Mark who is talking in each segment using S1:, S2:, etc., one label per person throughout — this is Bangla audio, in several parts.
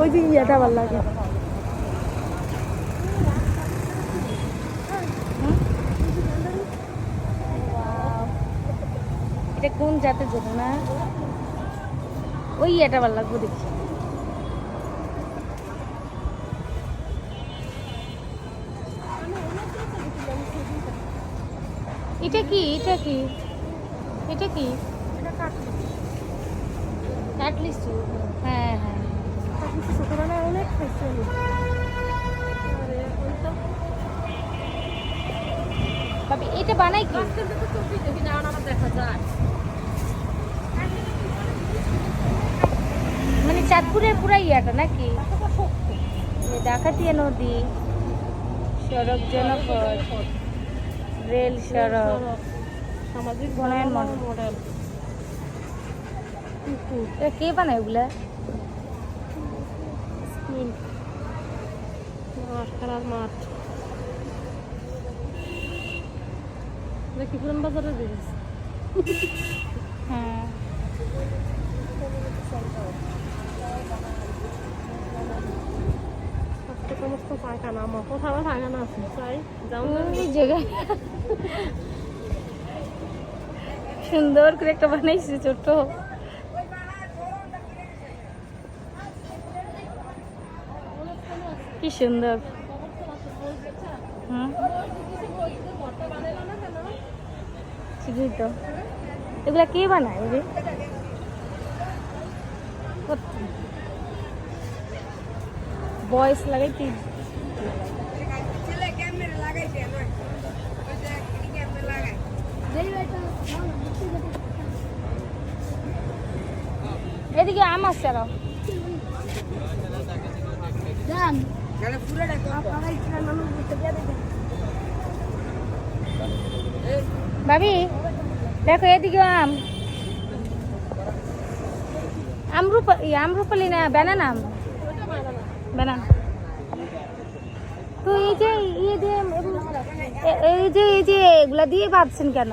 S1: ওই যে ইয়েটা ভালো লাগে? এটা কোন জাতের জন্য না? ওই ইয়েটা ভালো লাগবে দেখি এটা কি? এটা কি? এটা কি? হ্যাঁ হ্যাঁ।
S2: ছোটবেলায় অনেক খাইছি আমি।
S1: এটা বানাই কি?
S2: দেখি না দেখা যায়।
S1: মানে চাঁদপুরের পুরা ইয়াটা নাকি? ডাকাতিয়া নদী সড়ক জনপদ রেল সড়ক।
S2: সামাজিক
S1: বনায়ন মডেল। কে বানায় ওগুলা
S2: স্কুল মাঠ খেলার মাঠ দেখি পুরান বাজারে জিনিস
S1: হ্যাঁ।
S2: সমস্ত পায়খানা আমার। কোথাও পায়খানা আছে যাও
S1: জায়গায়। সুন্দর করে একটা বানাইছে ছোট। কি সুন্দর। হুম। ঠিকই তো। এগুলা কে বানায় রে? বয়স লাগাই কি এদিকে আম আছে আরও। ভাবি দেখো এদিকে আম। আমরুপ আমরুপালি না ব্যানানা আম। ব্যানানা তো এই যে ইয়ে দিয়ে এই যে এই যে এগুলা দিয়ে ভাবছেন কেন?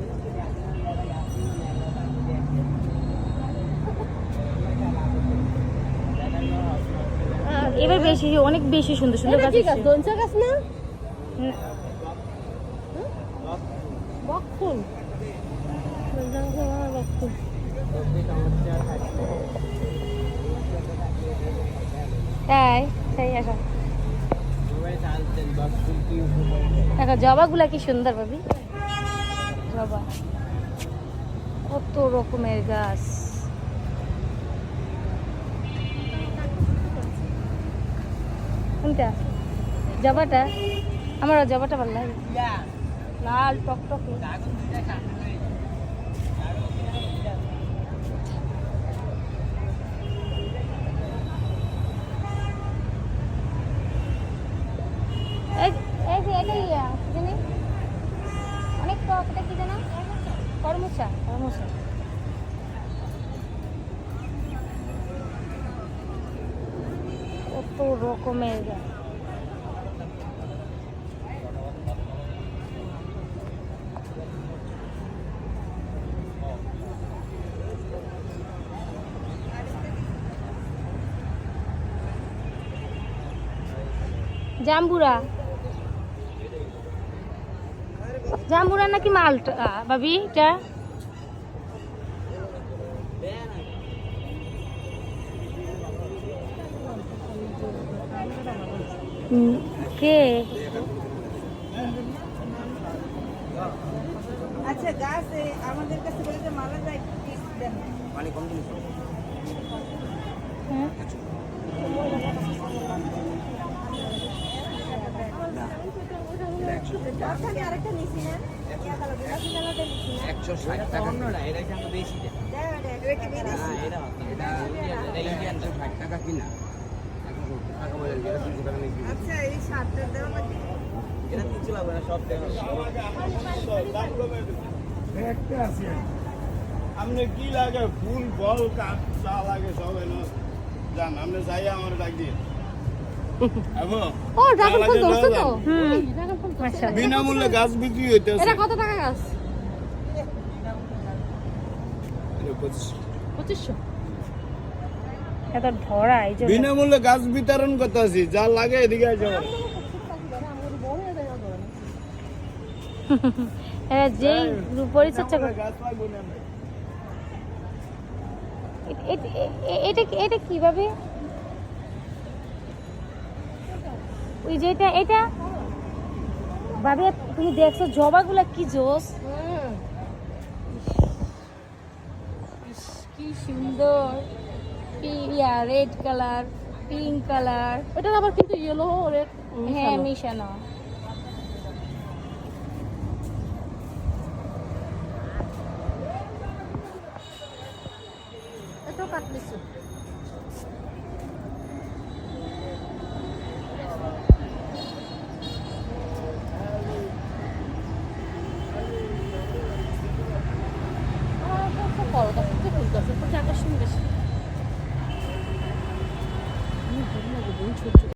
S1: এবার বেশি অনেক বেশি সুন্দর সুন্দর গাছ
S2: ঠিক আছে। দঞ্চা গাছ না? বকফুল বকফুল
S1: তাই তাই দেখো জবাগুলা কি সুন্দর ভাবি। জবা। কত রকমের গাছ। কোনটা? জবাটা? আমার জবাটা ভালো লাগে। লাল টকটকে। অনেক টক কি জানো? করমুচা। করমুচা। রকমের। জাম্বুরা। জাম্বুরা নাকি মালটা ভাবি এটা? কে
S3: আচ্ছা গাছ আমাদের কাছে বলে যে মারা যায় piece দেন।
S1: হ্যাঁ?
S3: ওখানে না? ইয়া কালো, গোলাপি কালারটা নিছি না?
S4: একশো ষাট টাকা
S3: এটা
S4: এটা কিনে
S3: আচ্ছা এই শার্টটা দেওয়া লাগে
S4: এটা তিনশো লাগবে না সব দেওয়া
S5: আপনি কি লাগে ফুল কাঠ চা লাগে সব এনে যান আপনি যাই আমার ডাক দিয়ে। বিনামূল্যে গাছ বিক্রি হইতেছে।
S2: এটা কত টাকা গাছ?
S5: এটা পঁচিশ।
S2: পঁচিশশো।
S1: এত ধরা এই যে
S5: বিনামূল্যে গাছ বিতরণ করতে আছি যা লাগে এদিকে আছে
S1: এরা যেই পরিচর্যা করে এটা এটা কীভাবে? ওই যে এটা এটা? ভাবে তুমি দেখছ জবাগুলা কি জোস? কি সুন্দর। ইয়া রেড কালার পিঙ্ক কালার
S2: এটা আবার কিন্তু ইয়েলো রেড
S1: হ্যাঁ মিশানো।
S2: কাটলেছে।